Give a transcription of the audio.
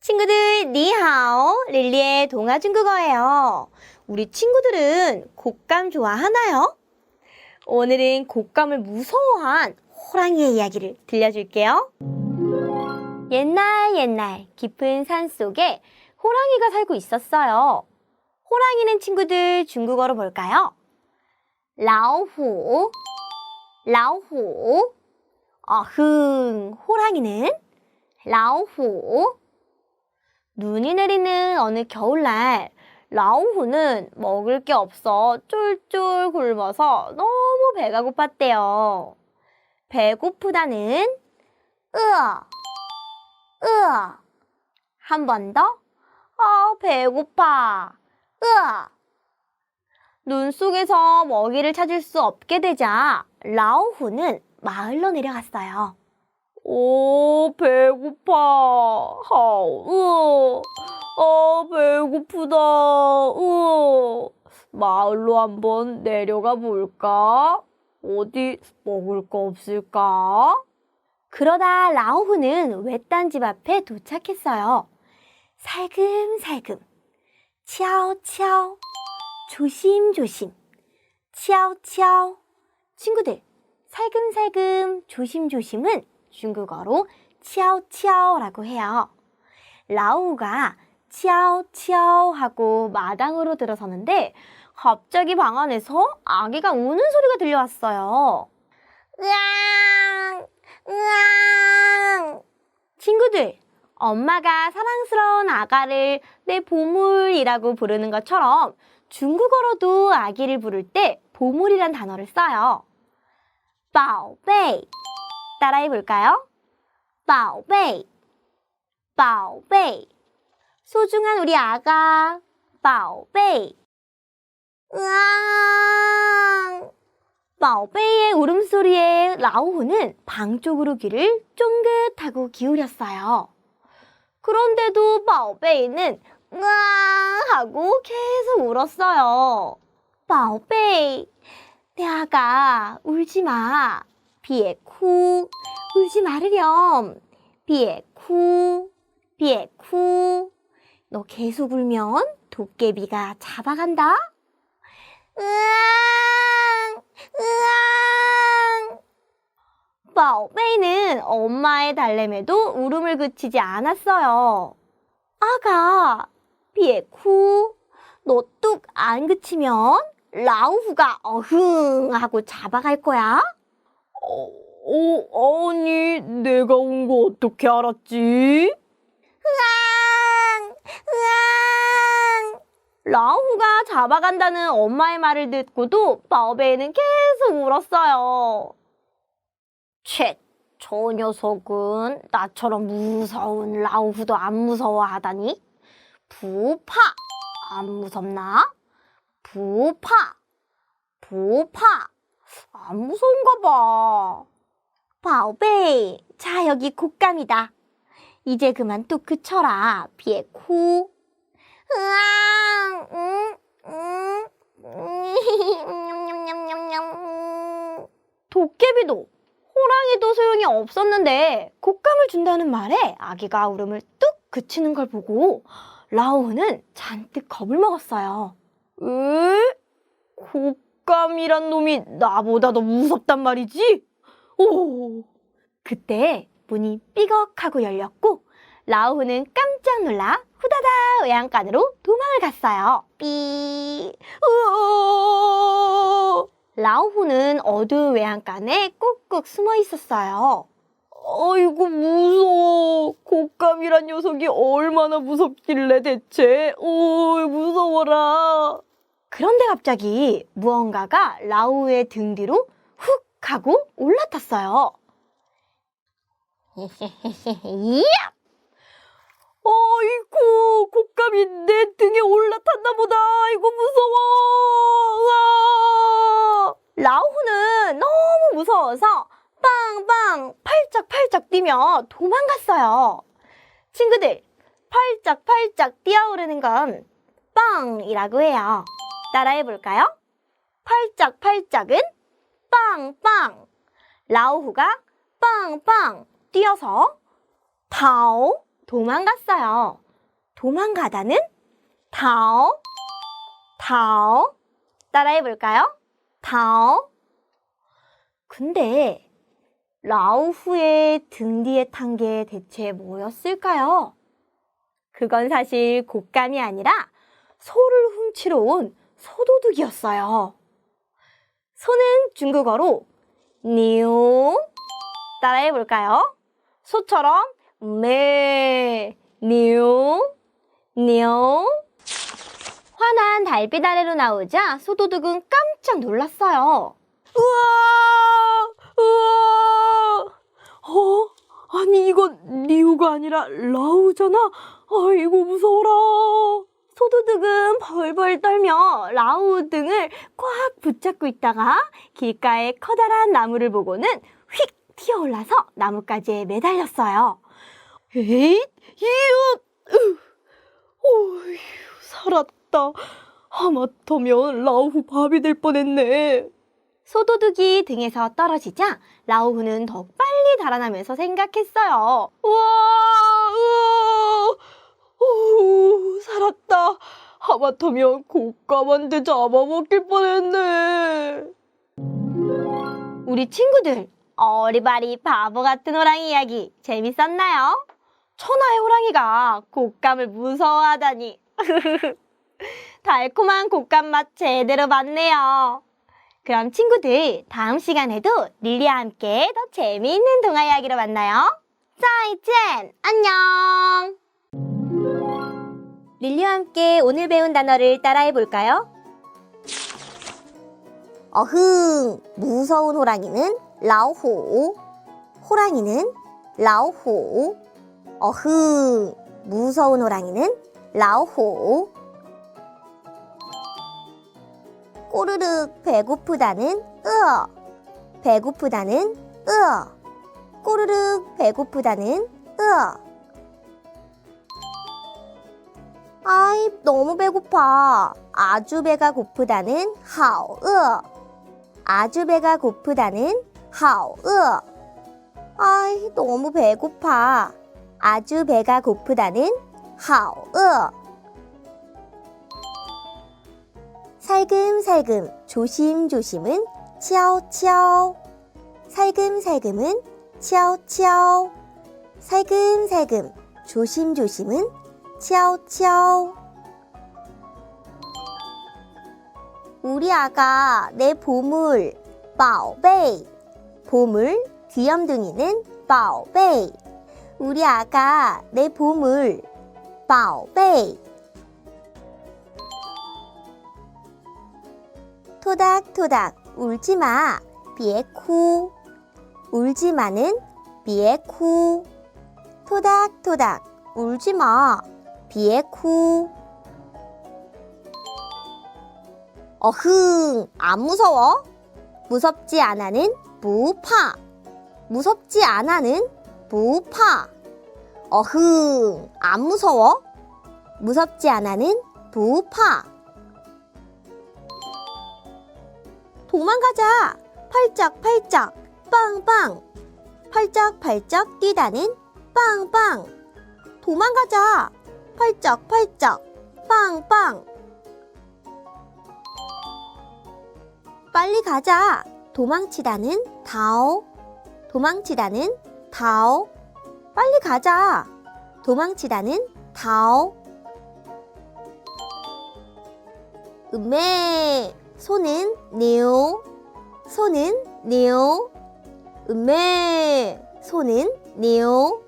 친구들, 니하오. 릴리의 동화 중국어예요. 우리 친구들은 곶감 좋아하나요? 오늘은 곶감을 무서워한 호랑이의 이야기를 들려줄게요. 옛날 옛날 깊은 산 속에 호랑이가 살고 있었어요. 호랑이는 친구들 중국어로 볼까요? 라오후, 라오후. 어흥, 호랑이는 라오후. 눈이 내리는 어느 겨울날 라오후는 먹을 게 없어 쫄쫄 굶어서 너무 배가 고팠대요. 배고프다는 으아 으아 한 번 더. 아 배고파. 으아 눈 속에서 먹이를 찾을 수 없게 되자 라오후는 마을로 내려갔어요. 오, 배고파. 하우, 아, 배고프다. 으. 마을로 한번 내려가 볼까? 어디 먹을 거 없을까? 그러다 라오후는 외딴 집 앞에 도착했어요. 살금살금, 치아오치아오. 친구들, 살금살금, 조심조심은 중국어로 치아오치아오라고 해요. 라우가 치아오치아오 하고 마당으로 들어서는데 갑자기 방 안에서 아기가 우는 소리가 들려왔어요. 으앙! 으앙! 친구들, 엄마가 사랑스러운 아가를 내 보물이라고 부르는 것처럼 중국어로도 아기를 부를 때 보물이란 단어를 써요. 宝贝 따라해 볼까요? 宝贝,宝贝. 소중한 우리 아가, 宝贝. 으앙! 宝贝의 울음소리에 라오후는 방 쪽으로 귀를 쫑긋하고 기울였어요. 그런데도 바오베이는 으앙 하고 계속 울었어요. 바오베이, 대아가 울지 마. 비에쿠, 울지 말으렴. 비에쿠, 비에쿠. 너 계속 울면 도깨비가 잡아간다. 으앙, 으앙. 宝贝는 엄마의 달램에도 울음을 그치지 않았어요 아가 비에 쿠 너 뚝 안 그치면 라우후가 어흥 하고 잡아갈 거야 어, 어, 아니, 내가 온 거 어떻게 알았지? 으앙! 으앙! 라후가 잡아간다는 엄마의 말을 듣고도 바오베이는 계속 울었어요. 쳇, 저 녀석은 나처럼 무서운 라우후도 안 무서워하다니? 부파, 안 무섭나? 부파, 부파. 안 무서운가 봐. 宝贝,자 여기 곶감이다. 이제 그만 뚝 그쳐라. 비에 쿠. 으앙, 응, 응, 냠냠냠냠. 도깨비도 호랑이도 소용이 없었는데 곶감을 준다는 말에 아기가 울음을 뚝 그치는 걸 보고 라오는 잔뜩 겁을 먹었어요. 에? 곶감이란 놈이 나보다 더 무섭단 말이지? 오! 그때 문이 삐걱하고 열렸고 라우는 깜짝 놀라 후다다 외양간으로 도망을 갔어요. 삐. 으어! 라우후는 어두운 외양간에 꾹꾹 숨어 있었어요. 아이고 무서워. 곶감이란 녀석이 얼마나 무섭길래 대체. 오 무서워라. 그런데 갑자기 무언가가 라우의 등 뒤로 훅 하고 올라탔어요. 이야! 어이구, 곶감이 내 등에 올라탔나 보다. 아이고, 무서워. 으아! 라우는 너 무 무서워서 빵빵 팔짝팔짝 뛰며 도망갔어요. 친구들, 팔짝팔짝 뛰어오르는 건 빵이라고 해요. 따라해 볼까요? 팔짝팔짝은 빵빵. 라오후가 빵빵 뛰어서 타오 도망갔어요. 도망가다는 타오 타오 따라해 볼까요? 타오 근데 라오후의 등 뒤에 탄 게 대체 뭐였을까요? 그건 사실 곶감이 아니라 소를 훔치러 온 소도둑이었어요. 소는 중국어로 니오 따라해 볼까요? 소처럼 매 니오 니오 환한 달빛 아래로 나오자 소도둑은 깜짝 놀랐어요. 우와! 우와! 어? 아니 이건 리우가 아니라 라우잖아. 아이고 무서워라. 소도둑은 벌벌 떨며 라우 등을 꽉 붙잡고 있다가 길가의 커다란 나무를 보고는 휙 튀어올라서 나뭇가지에 매달렸어요. 에잇, 이웃! 어휴, 살았다. 하마터면 라우 밥이 될 뻔했네. 소도둑이 등에서 떨어지자 라우후는 더 빨리 달아나면서 생각했어요. 우와! 우와! 오, 살았다. 하마터면 곶감한테 잡아먹힐 뻔했네. 우리 친구들, 어리바리 바보 같은 호랑이 이야기 재밌었나요? 천하의 호랑이가 곶감을 무서워하다니. 달콤한 곶감 맛 제대로 봤네요. 그럼 친구들, 다음 시간에도 릴리와 함께 더 재미있는 동화 이야기로 만나요. 짜이젠, 안녕! 릴리와 함께 오늘 배운 단어를 따라해 볼까요? 어흥, 무서운 호랑이는 라오호. 호랑이는 라오호. 어흥, 무서운 호랑이는 라오호. 꼬르륵 배고프다는 으어. 배고프다는 으어. 꼬르륵 배고프다는 으어. 아이, 너무 배고파. 아주 배가 고프다는 하오, 으어. 아주 배가 고프다는 하오, 으어. 아이, 너무 배고파. 아주 배가 고프다는 하오, 으 살금살금, 조심조심은 치아오치아오. 살금살금은 치아오치아오. 살금살금, 조심조심은 치아오치아오. 우리 아가 내 보물, 바오베이. 보물, 귀염둥이는 바오베이. 우리 아가 내 보물, 바오베이. 토닥토닥 울지 마, 비에쿠. 울지 마는 비에쿠. 토닥토닥 울지 마, 비에쿠. 어흥, 안 무서워? 무섭지 않아는 무파. 무섭지 않아는 무파. 어흥, 안 무서워? 무섭지 않아는 무파. 도망가자. 팔짝팔짝, 빵빵. 팔짝팔짝 뛰다는 빵빵. 도망가자. 팔짝팔짝, 빵빵. 빨리 가자. 도망치다는 다오. 도망치다는 다오. 빨리 가자. 도망치다는 다오. 음메. 소는 니오. 소는 니오. 음메. 소는 니오.